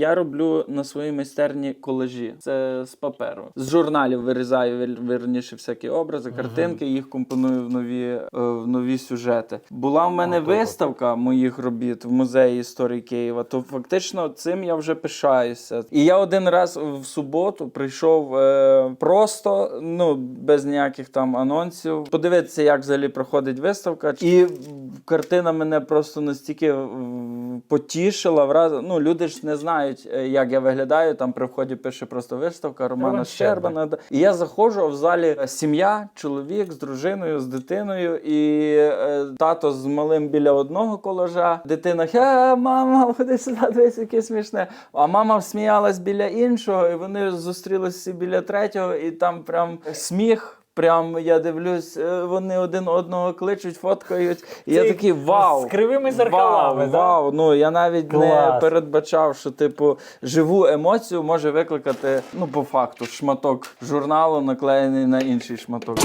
Я роблю на своїй майстерні колажі. Це з паперу. З журналів вирізаю вірніше всякі образи, картинки, їх компоную в нові, е, в нові сюжети. Була в мене виставка моїх робіт в музеї історії Києва. То фактично цим я вже пишаюся. І я один раз в суботу прийшов е, просто, ну без ніяких там анонсів, подивитися, як взагалі проходить виставка. І картина мене просто настільки потішила. Враз... Ну, люди ж не знають, е, як я виглядаю. Там при вході пише просто виставка Романа Роман Щербана. І я заходжу, а в залі е, сім'я, чоловік з дружиною, з дитиною, і е, тато з малим біля одного колажа. Дитина хе, мама, ходи сюди, дивись, яке смішне. А мама сміялась біля іншого, і вони зустрілися біля третього, і там прям сміх. Прям я дивлюсь, е, вони один одного кличуть, фоткають. І я такий вау! з кривими зеркалами, Вау, да? вау. Ну я навіть не передбачав, що типу живу емоцію може викликати, ну по факту, шматок журналу наклеєний на інший шматок.